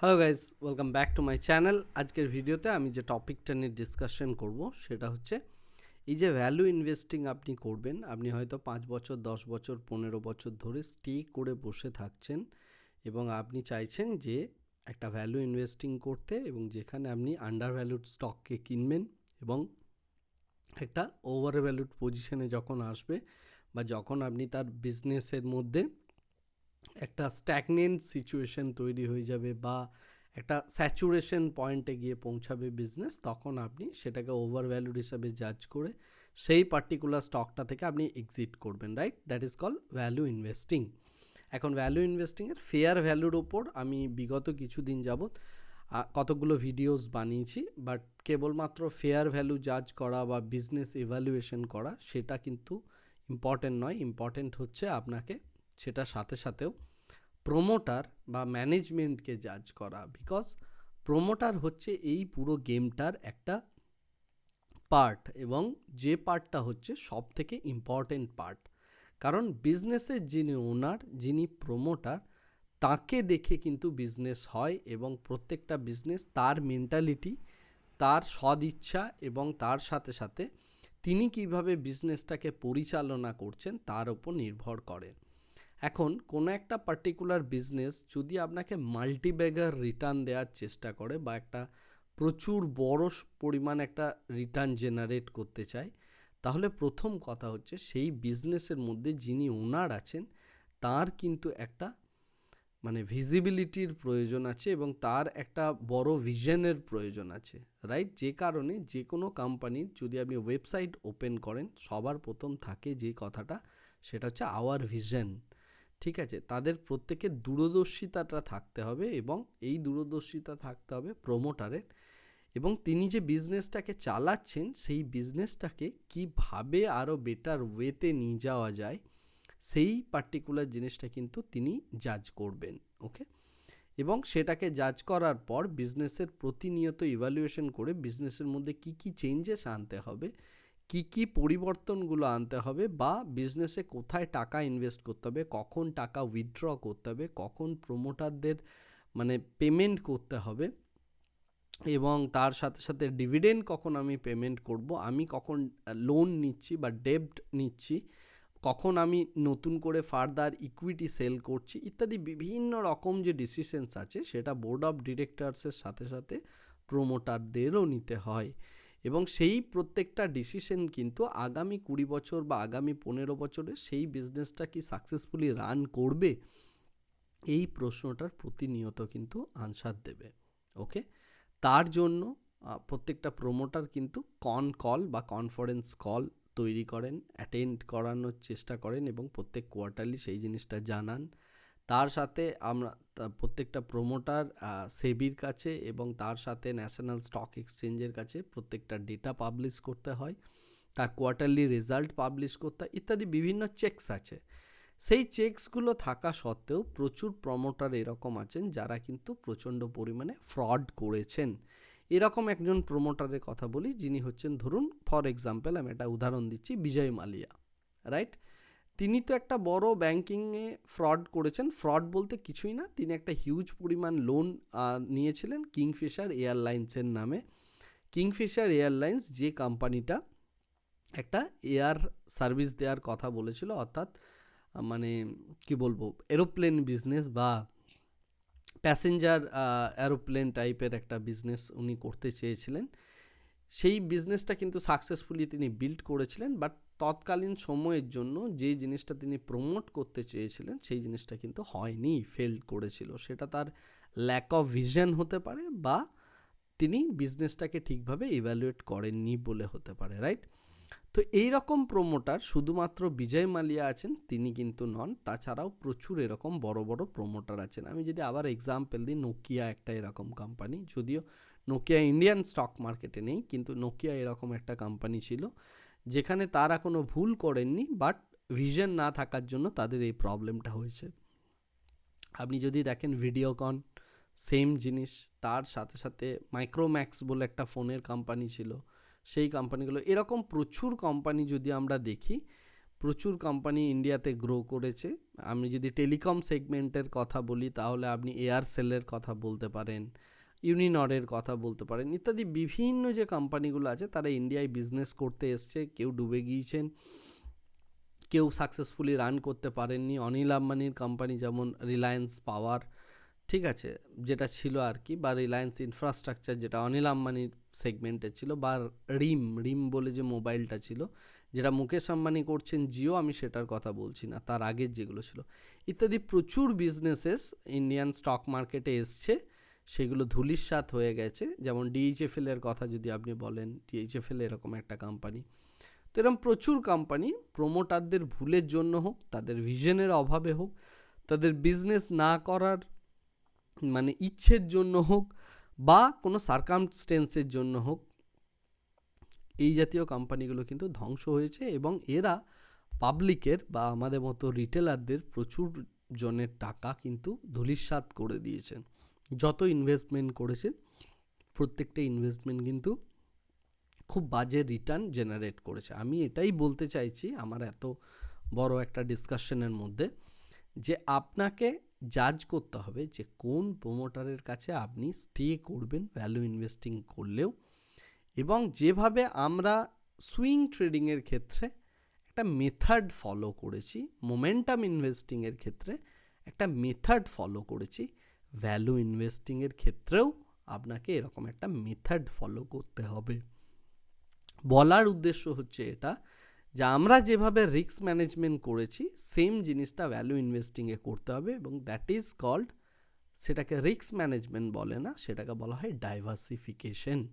Hello guys welcome back to my channel আজকের ভিডিওতে আমি যে টপিকটা নিয়ে ডিসকাশন করব, সেটা হচ্ছে এই যে ভ্যালু ইনভেস্টিং আপনি করবেন, আপনি হয়তো পাঁচ বছর, দশ বছর, পনেরো বছর ধরে স্টে করে বসে থাকছেন এবং আপনি চাইছেন যে একটা ভ্যালু ইনভেস্টিং করতে এবং যেখানে আপনি আন্ডার ভ্যালুড স্টককে কিনবেন এবং একটা ওভার ভ্যালুড পজিশনে যখন আসবে বা যখন আপনি তার বিজনেসের মধ্যে একটা স্ট্যাগনেন্ট সিচুয়েশন তৈরি হয়ে যাবে বা একটা স্যাচুরেশন পয়েন্টে গিয়ে পৌঁছাবে বিজনেস তখন আপনি সেটাকে ওভার ভ্যালুড হিসাবে জাজ করে সেই পার্টিকুলার স্টকটা থেকে আপনি এক্সিট করবেন right that is call value investing এখন ভ্যালু ইনভেস্টিংয়ের ফেয়ার ভ্যালুর ওপর আমি বিগত কিছুদিন যাবৎ কতগুলো ভিডিওস বানিয়েছি বাট কেবলমাত্র ফেয়ার ভ্যালু জাজ করা বা বিজনেস ইভ্যালুয়েশন করা, সেটা কিন্তু ইম্পর্টেন্ট নয়। ইম্পর্টেন্ট হচ্ছে আপনাকে সেটার সাথে সাথেও প্রোমোটার বা ম্যানেজমেন্টকে জাজ করা বিকজ প্রোমোটার হচ্ছে এই পুরো গেমটার একটা পার্ট এবং যে পার্টটা হচ্ছে সব থেকে ইম্পর্টেন্ট পার্ট কারণ বিজনেসের যিনি ওনার যিনি প্রোমোটার তাকে দেখে কিন্তু বিজনেস হয় এবং প্রত্যেকটা বিজনেস তার মেন্টালিটি তার সদিচ্ছা এবং তার সাথে সাথে তিনি কীভাবে বিজনেসটাকে পরিচালনা করছেন তার উপর নির্ভর করে। এখন কোনো একটা পার্টিকুলার বিজনেস যদি আপনাকে মাল্টিব্যাগার রিটার্ন দেওয়ার চেষ্টা করে বা একটা প্রচুর বড় পরিমাণ একটা রিটার্ন জেনারেট করতে চায়, তাহলে প্রথম কথা হচ্ছে সেই বিজনেসের মধ্যে যিনি ওনার আছেন, তার কিন্তু একটা মানে ভিজিবিলিটির প্রয়োজন আছে এবং তার একটা বড় ভিশনের প্রয়োজন আছে রাইট যে কারণে যে কোনো কোম্পানির যদি আপনি ওয়েবসাইট ওপেন করেন, সবার প্রথম থাকে যে কথাটা, সেটা হচ্ছে আওয়ার ভিশন ঠিক আছে? তাদের প্রত্যেকের দূরদর্শিতাটা থাকতে হবে এবং এই দূরদর্শিতা থাকতে হবে প্রোমোটারের এবং তিনি যে বিজনেসটাকে চালাচ্ছেন, সেই বিজনেসটাকে কীভাবে আরও বেটার ওয়েতে নিয়ে যাওয়া যায়, সেই পার্টিকুলার জিনিসটা কিন্তু তিনি জাজ করবেন ওকে এবং সেটাকে জাজ করার পর বিজনেসের প্রতিনিয়ত ইভ্যালুয়েশন করে বিজনেসের মধ্যে কি কি চেঞ্জেস আনতে হবে কি কি পরিবর্তনগুলো আনতে হবে বা বিজনেসে কোথায় টাকা ইনভেস্ট করতে হবে, কখন টাকা উইথড্র করতে হবে, কখন প্রোমোটারদের মানে পেমেন্ট করতে হবে এবং তার সাথে সাথে ডিভিডেন্ড কখন আমি পেমেন্ট করব, আমি কখন লোন নিচ্ছি বা ডেব্ট নিচ্ছি, কখন আমি নতুন করে ফার্দার ইকুইটি সেল করছি, ইত্যাদি বিভিন্ন রকম যে ডিসিশনস আছে, সেটা বোর্ড অফ ডিরেক্টরসের সাথে সাথে প্রোমোটারদেরও নিতে হয়। এবং সেই প্রত্যেকটা ডিসিশন কিন্তু আগামী কুড়ি বছর বা আগামী পনেরো বছরে সেই বিজনেসটা কি সাকসেসফুলি রান করবে? এই প্রশ্নটার প্রতিনিয়ত কিন্তু আনসার দেবে ওকে তার জন্য প্রত্যেকটা প্রোমোটার কিন্তু কন কল বা কনফারেন্স কল তৈরি করেন অ্যাটেন্ড করানোর চেষ্টা করেন এবং প্রত্যেক কোয়ার্টারলি সেই জিনিসটা জানান। তার সাথে আমরা প্রত্যেকটা প্রোমোটার সেবির কাছে এবং তার সাথে ন্যাশনাল স্টক এক্সচেঞ্জের কাছে প্রত্যেকটা ডেটা পাবলিশ করতে হয়, তার কোয়ার্টারলি রেজাল্ট পাবলিশ করতে হয়, ইত্যাদি বিভিন্ন চেকস আছে। সেই চেকসগুলো থাকা সত্ত্বেও প্রচুর প্রমোটার এরকম আছেন যারা কিন্তু প্রচণ্ড পরিমাণে ফ্রড করেছেন। এরকম একজন প্রমোটারের কথা বলি, যিনি হচ্ছেন, ধরুন ফর এক্সাম্পল আমি একটা উদাহরণ দিচ্ছি, বিজয় মালিয়া রাইট তিনি তো একটা বড় ব্যাংকিংয়ে ফ্রড করেছেন। ফ্রড বলতে কিছুই না। তিনি একটা হিউজ পরিমাণ লোন নিয়েছিলেন কিংফিশার এয়ারলাইন্সের নামে। কিংফিশার এয়ারলাইন্স যে কোম্পানিটা একটা এয়ার সার্ভিস দেওয়ার কথা বলেছিল, অর্থাৎ মানে কি বলব এরোপ্লেন বিজনেস বা প্যাসেঞ্জার এরোপ্লেন টাইপের একটা বিজনেস উনি করতে চেয়েছিলেন। সেই বিজনেসটা কিন্তু সাকসেসফুলি তিনি বিল্ড করেছিলেন বাট তৎকালীন সময়ের জন্য যে জিনিসটা তিনি প্রমোট করতে চেয়েছিলেন, সেই জিনিসটা কিন্তু হয়নি ফেল করেছিল। সেটা তার ল্যাক অফ ভিশন হতে পারে বা তিনি বিজনেসটাকে ঠিকভাবে ইভ্যালুয়েট করেননি বলে হতে পারে রাইট তো এই রকম প্রোমোটার শুধুমাত্র বিজয় মালিয়া আছেন, তিনি কিন্তু নন। তাছাড়াও প্রচুর এরকম বড় বড় প্রোমোটার আছেন। আমি যদি আবার এক্সাম্পল দিই নোকিয়া একটা এরকম কোম্পানি যদিও নোকিয়া ইন্ডিয়ান স্টক মার্কেটে নেই, কিন্তু নোকিয়া এরকম একটা কোম্পানি ছিল। যেখানে তারা কোনো ভুল করেননি বাট ভিশন না থাকার জন্য তাদের এই প্রবলেমটা হয়েছে। আপনি যদি দেখেন ভিডিওকন সেম জিনিস, তার সাথে সাথে মাইক্রোম্যাক্স বলে একটা ফোনের কোম্পানি ছিল। সেই কোম্পানিগুলো এরকম প্রচুর কোম্পানি যদি আমরা দেখি, প্রচুর কোম্পানি ইন্ডিয়াতে গ্রো করেছে। আমি যদি টেলিকম সেগমেন্টের কথা বলি, তাহলে আপনি এয়ারসেলের কথা বলতে পারেন। ইউনিনরের কথা বলতে পারেন, ইত্যাদি বিভিন্ন যে কোম্পানিগুলো আছে, তারা ইন্ডিয়ায় বিজনেস করতে এসছে, কেউ ডুবে গিয়েছেন, কেউ সাকসেসফুলি রান করতে পারেননি। অনিল আম্বানির কোম্পানি যেমন রিলায়েন্স পাওয়ার ঠিক আছে, যেটা ছিল আর কি, বা রিলায়েন্স ইনফ্রাস্ট্রাকচার যেটা অনিল আম্বানির সেগমেন্টে ছিল, বা রিম রিম বলে যে মোবাইলটা ছিল, যেটা মুকেশ আম্বানি করছেন, জিও, আমি সেটার কথা বলছি না, তার আগের যেগুলো ছিল। ইত্যাদি প্রচুর বিজনেসেস ইন্ডিয়ান স্টক মার্কেটে এসছে সেগুলো ধুলিস্বাত হয়ে গেছে। যেমন ডিএইচএফএল এর কথা যদি আপনি বলেন ডিএইচএফএল এরকম একটা কোম্পানি তো এরকম প্রচুর কোম্পানি প্রোমোটারদের ভুলের জন্য হোক, তাদের ভিশনের অভাবে হোক, তাদের বিজনেস না করার মানে ইচ্ছের জন্য হোক, বা কোনো সার্কামস্টেন্সের জন্য হোক, এই জাতীয় কোম্পানিগুলো কিন্তু ধ্বংস হয়েছে এবং এরা পাবলিকের বা আমাদের মতো রিটেলারদের প্রচুর জনের টাকা কিন্তু ধূলিসাৎ করে দিয়েছেন। যত ইনভেস্টমেন্ট করেছেন, প্রত্যেকটা ইনভেস্টমেন্ট কিন্তু খুব বাজে রিটার্ন জেনারেট করেছে। আমি এটাই বলতে চাইছি আমার এত বড় একটা ডিসকাশনের মধ্যে যে আপনাকে জাজ করতে হবে যে কোন প্রোমোটারের কাছে আপনি স্টে করবেন ভ্যালু ইনভেস্টিং করলেও এবং যেভাবে আমরা সুইং ট্রেডিংয়ের ক্ষেত্রে একটা মেথড ফলো করেছি মোমেন্টাম ইনভেস্টিংয়ের ক্ষেত্রে একটা মেথড ফলো করেছি ভ্যালু ইনভেস্টিংয়ের ক্ষেত্রেও আপনাকে এরকম একটা মেথড ফলো করতে হবে। বলার উদ্দেশ্য হচ্ছে এটা যে আমরা যেভাবে রিস্ক ম্যানেজমেন্ট করেছি সেম জিনিসটা ভ্যালু ইনভেস্টিংয়ে করতে হবে এবং দ্যাট ইজ কল্ড সেটাকে রিস্ক ম্যানেজমেন্ট বলে না, সেটাকে বলা হয় ডাইভার্সিফিকেশন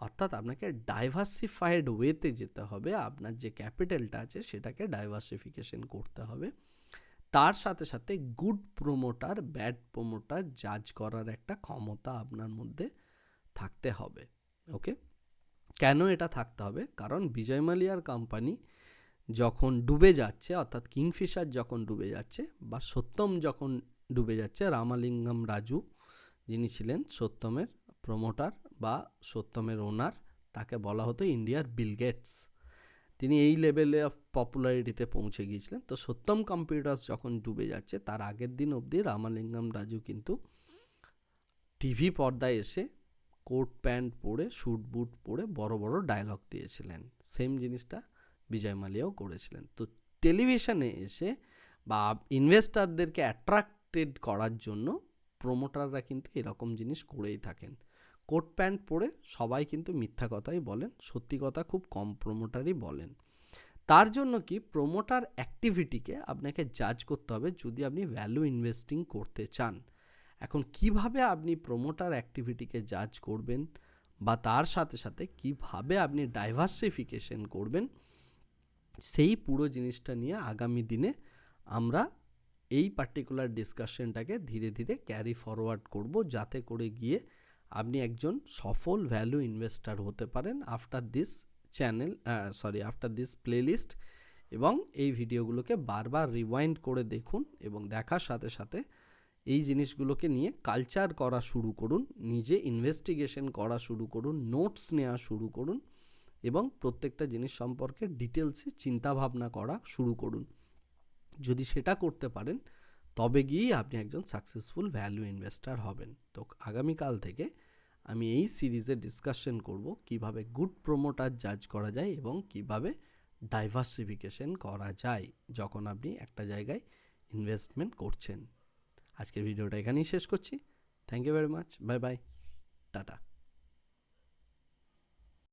অর্থাৎ আপনাকে ডাইভার্সিফাইড ওয়েতে যেতে হবে, আপনার যে ক্যাপিটালটা আছে সেটাকে ডাইভার্সিফিকেশন করতে হবে। তার সাথে সাথে গুড প্রোমোটার ব্যাড প্রোমোটার জাজ করার একটা ক্ষমতা আপনার মধ্যে থাকতে হবে ওকে কেন এটা থাকতে হবে? কারণ বিজয় মালিয়ার কোম্পানি যখন ডুবে যাচ্ছে, অর্থাৎ কিংফিশার যখন ডুবে যাচ্ছে বা সত্যম যখন ডুবে যাচ্ছে, রামালিঙ্গম রাজু যিনি ছিলেন সত্যমের প্রমোটার বা সত্যমের ওনার তাকে বলা হতো ইন্ডিয়ার বিল গেটস তিনি এই লেভেলে অফ পপুলারিটিতে পৌঁছে গিয়েছিলেন। তো সত্যম কম্পিউটার্স যখন ডুবে যাচ্ছে, তার আগের দিন অবধি রামালিঙ্গম রাজু কিন্তু টিভি পর্দায় এসে কোট প্যান্ট পরে স্যুট বুট পরে বড় বড় ডায়লগ দিয়েছিলেন। সেম জিনিসটা বিজয় মালিয়াও করেছিলেন। তো টেলিভিশনে এসে বা ইনভেস্টারদেরকে অ্যাট্রাক্টেড করার জন্য প্রোমোটাররা কিন্তু এরকম জিনিস করেই থাকেন। কোট প্যান্ট পরে সবাই কিন্তু মিথ্যা কথাই বলেন, সত্যি কথা খুব কম প্রোমোটারই বলেন। তার জন্য কি প্রোমোটার অ্যাক্টিভিটিকে আপনাকে জাজ করতে হবে যদি আপনি ভ্যালু ইনভেস্টিং করতে চান। এখন কীভাবে আপনি প্রোমোটার অ্যাক্টিভিটিকে জাজ করবেন বা তার সাথে সাথে কীভাবে আপনি ডাইভার্সিফিকেশন করবেন, সেই পুরো জিনিসটা নিয়ে আগামী দিনে আমরা এই পার্টিকুলার ডিসকাশনটাকে ধীরে ধীরে ক্যারি ফরওয়ার্ড করব যাতে করে গিয়ে আপনি একজন সফল ভ্যালু ইনভেস্টার হতে পারেন after this channel sorry after this playlist এবং এই ভিডিওগুলোকে বারবার রিওয়াইন্ড করে দেখুন এবং দেখার সাথে সাথে এই জিনিসগুলোকে নিয়ে কালচার করা শুরু করুন, নিজে ইনভেস্টিগেশন করা শুরু করুন নোটস নেওয়া শুরু করুন এবং প্রত্যেকটা জিনিস সম্পর্কে ডিটেলসে চিন্তাভাবনা করা শুরু করুন। যদি সেটা করতে পারেন, তবে গিয়েই আপনি একজন সাকসেসফুল ভ্যালু ইনভেস্টার হবেন। তো আগামীকাল থেকে আমি এই সিরিজে ডিসকাশন করব কীভাবে গুড প্রোমোটার জাজ করা যায় এবং কীভাবে ডাইভার্সিফিকেশন করা যায় যখন আপনি একটা জায়গায় ইনভেস্টমেন্ট করছেন। আজকের ভিডিওটা এখানেই শেষ করছি। Thank you very much bye bye tata